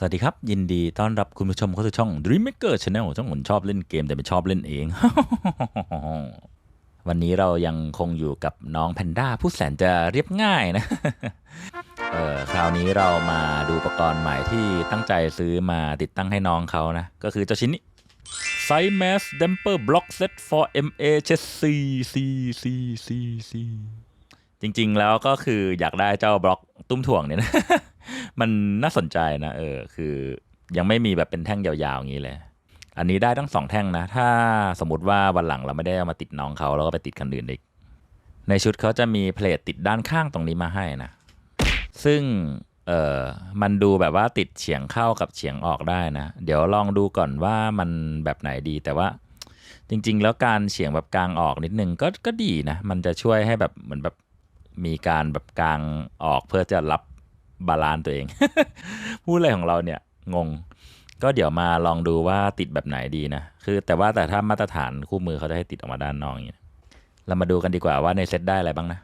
สวัสดีครับ ยินดีต้อนรับคุณผู้ชมเข้าสู่ช่อง Dreammaker Channel ช่องผมชอบเล่นเกมแต่ไม่ชอบเล่นเอง วันนี้เรายังคงอยู่กับน้องแพนด้าผู้แสนจะเรียบง่ายนะ เออคราวนี้เรามาดูอุปกรณ์ใหม่ที่ตั้งใจซื้อมาติดตั้งให้น้องเขานะ ก็คือเจ้าชิ้นนี้ s i Mass Damper Block Set for MA Chassis C C C C จริงๆแล้วก็คืออยากได้เจ้าบล็อกตุ้มถ่วงเนี่ยนะ มันน่าสนใจนะเออคือยังไม่มีแบบเป็นแท่งยาวๆอย่างนี้เลย อันนี้ได้ทั้งสองแท่งนะ ถ้าสมมติว่าวันหลังเราไม่ได้เอามาติดน้องเขาแล้วก็ไปติดคันอื่นอีกในชุดเขาจะมีเพลทติดด้านข้างตรงนี้มาให้นะ ซึ่งเออมันดูแบบว่าติดเฉียงเข้ากับเฉียงออกได้นะ เดี๋ยวลองดูก่อนว่ามันแบบไหนดีแต่ว่า จริง ๆ แล้วการเฉียงแบบกลางออกนิดนึงก็ก็ดีนะ มันจะช่วยให้แบบเหมือนแบบมีการแบบกลางออกเพื่อจะรับ บาลานตัวเอง พูดอะไรของเราเนี่ยงง ก็เดี๋ยวมาลองดูว่าติดแบบไหนดีนะ คือแต่ว่าแต่ถ้ามาตรฐานคู่มือเขาจะให้ติดออกมาด้านนอกอย่างนี้เรามาดูกันดีกว่าว่าในเซตได้อะไรบ้างนะ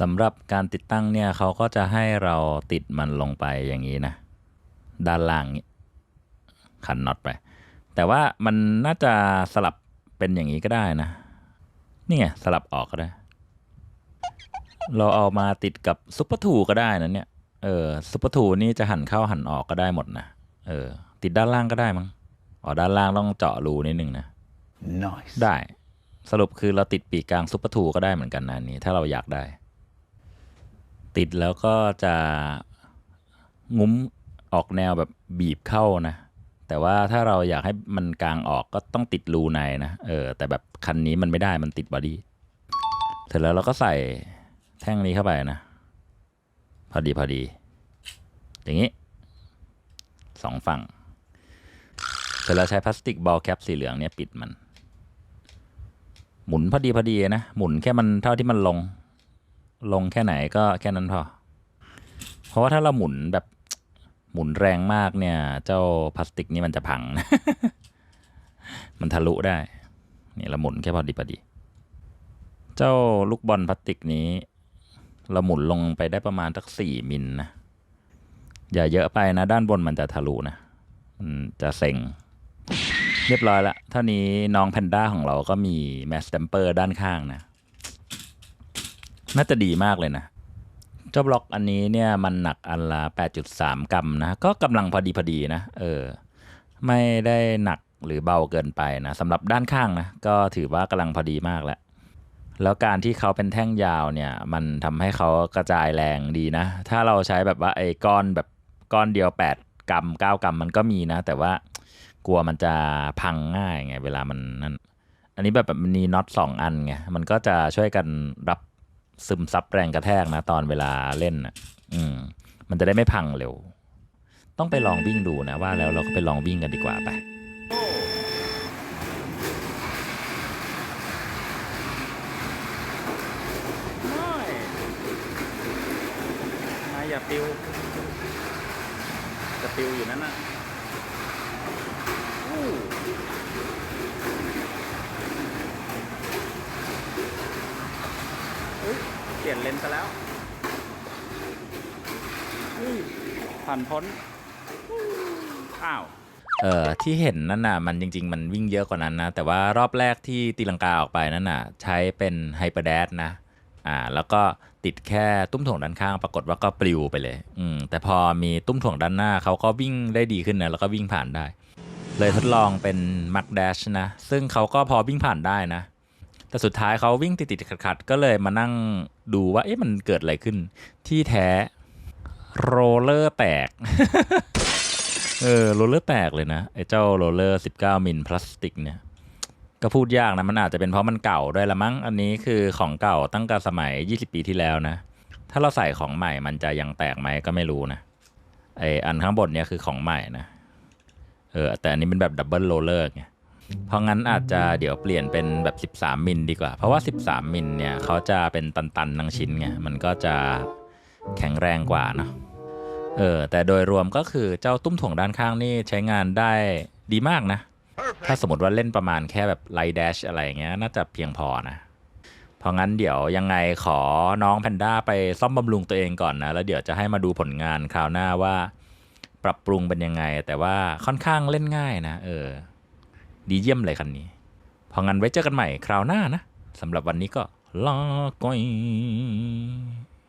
สำหรับการติดตั้งเนี่ยเขาก็จะให้เราติดมันลงไปอย่างนี้นะ ด้านล่างนี้ขันน็อตไป แต่ว่ามันน่าจะสลับเป็นอย่างนี้ก็ได้นะ นี่ไง สลับออกก็ได้ เราเอามาติดกับซุปเปอร์ทูก็ได้นะเนี่ย เออซุปเปอร์ทูนี่จะหันเข้าหันออกก็ได้หมดนะ เออ ติดด้านล่างก็ได้มั้ง อ๋อ ด้านล่างต้องเจาะรูนิดนึงนะ Nice. ได้ สรุปคือเราติดปีกกลางซุปเปอร์ทูก็ได้เหมือนกันนะอันนี้ ถ้าเราอยากได้ ติดแล้วก็จะงุ้มออกแนวแบบบีบเข้านะ แต่ว่าถ้าเราอยากให้มันกลางออกก็ต้องติดรูในนะเออแต่แบบคันนี้มันไม่ได้มันติดบอดี้เสร็จแล้วเราก็ใส่แท่งนี้เข้าไปนะ พอดีพอดี อย่างนี้สองฝั่ง เสร็จแล้วใช้พลาสติกบอลแคปสีเหลืองเนี่ยปิดมัน หมุนพอดีพอดีนะ หมุนแค่มันเท่าที่มันลง ลงแค่ไหนก็แค่นั้นพอ เพราะว่าถ้าเราหมุนแบบ หมุนแรงมากเนี่ย เจ้าพลาสติกนี่มันจะพังนะมันทะลุได้ นี่เราหมุนแค่พอดีพอดี เจ้าลูกบอลพลาสติกนี้ เราหมุนลงไปได้ประมาณสักสี่มิลนะ อย่าเยอะไปนะ ด้านบนมันจะทะลุนะ มันจะเซ็ง เรียบร้อยละ เท่านี้น้องแพนด้าของเราก็มีแมสเตมเปอร์ด้านข้างนะ น่าจะดีมากเลยนะ เจ้าบล็อกอันนี้เนี่ยมันหนักอันละ8.3 กรัมนะ ก็กำลังพอดีพอดีนะ เออ ไม่ได้หนักหรือเบาเกินไปนะสำหรับด้านข้างนะ ก็ถือว่ากำลังพอดีมากแล้ว แล้วการที่เขาเป็นแท่งยาวเนี่ย มันทำให้เขากระจายแรงดีนะ ถ้าเราใช้แบบว่าไอ้ก้อนแบบก้อนเดียว 8 กรัม 9 กรัมมันก็มีนะ แต่ว่ากลัวมันจะพังง่ายไง เวลามันนั่น อันนี้แบบแบบมันมีน็อตสองอันไง มันก็จะช่วยกันรับ ซึมซับแรงกระแทกนะ ตอนเวลาเล่นอะ อืม มันจะได้ไม่พังเร็ว ต้องไปลองวิ่งดูนะว่าแล้วเราก็ไปลองวิ่งกันดีกว่าไปไม่นายอย่าปิวจะปิวอยู่นั่นน่ะอู้อุ๊ยเป ลี่ยนเลนส์ซะแล้วผ่านพ้น อ้าว เอ่อที่เห็นนั่นน่ะ มันจริง ๆ มันวิ่งเยอะกว่านั้นนะ แต่ว่ารอบแรกที่ตีลังกาออกไปนั่นน่ะ ใช้เป็นไฮเปอร์แดนะ อ่า แล้วก็ติดแค่ตุ้มถ่วงด้านข้าง ปรากฏว่าก็ปลิวไปเลย อืม แต่พอมีตุ้มถ่วงด้านหน้าเขาก็วิ่งได้ดีขึ้นนะ แล้วก็วิ่งผ่านได้ เลยทดลองเป็นมัก d ดชนะ ซึ่งเขาก็พอวิ่งผ่านได้นะ แต่สุดท้ายเขาวิ่งติดๆขัดๆก็เลยมานั่งดูว่าเอ๊ะมันเกิดอะไรขึ้น ที่แท้โรลเลอร์แตก เออโรลเลอร์แตกเลยนะ ไอ้เจ้าโรลเลอร์ 19 มิลพลาสติกเนี่ย ก็พูดยากนะ มันอาจจะเป็นเพราะมันเก่าด้วยละมั้ง อันนี้คือของเก่าตั้งแต่สมัย 20 ปีที่แล้วนะ ถ้าเราใส่ของใหม่มันจะยังแตกไหมก็ไม่รู้นะ ไออันข้างบนเนี่ยคือของใหม่นะ เออแต่อันนี้เป็นแบบดับเบิลโรลเลอร์ไง เพราะงั้นอาจจะเดี๋ยวเปลี่ยนเป็นแบบ 13 มิลดีกว่า เพราะว่า 13 มิลเนี่ยเขาจะเป็นตันๆทั้งชิ้นไง มันก็จะแข็งแรงกว่านะเออ แต่โดยรวมก็คือเจ้าตุ้มถ่วงด้านข้างนี่ใช้งานได้ดีมากนะ ถ้าสมมติว่าเล่นประมาณแค่แบบไลท์แดชอะไรเงี้ยน่าจะเพียงพอนะ เพราะงั้นเดี๋ยวยังไงขอน้องแพนด้าไปซ่อมบำรุงตัวเองก่อนนะ แล้วเดี๋ยวจะให้มาดูผลงานคราวหน้าว่า ปรับปรุงเป็นยังไง แต่ว่าค่อนข้างเล่นง่ายนะ เออ ดีเยี่ยมเลยคันนี้พองั้นไว้เจอกันใหม่คราวหน้านะสำหรับวันนี้ก็ลาก่อย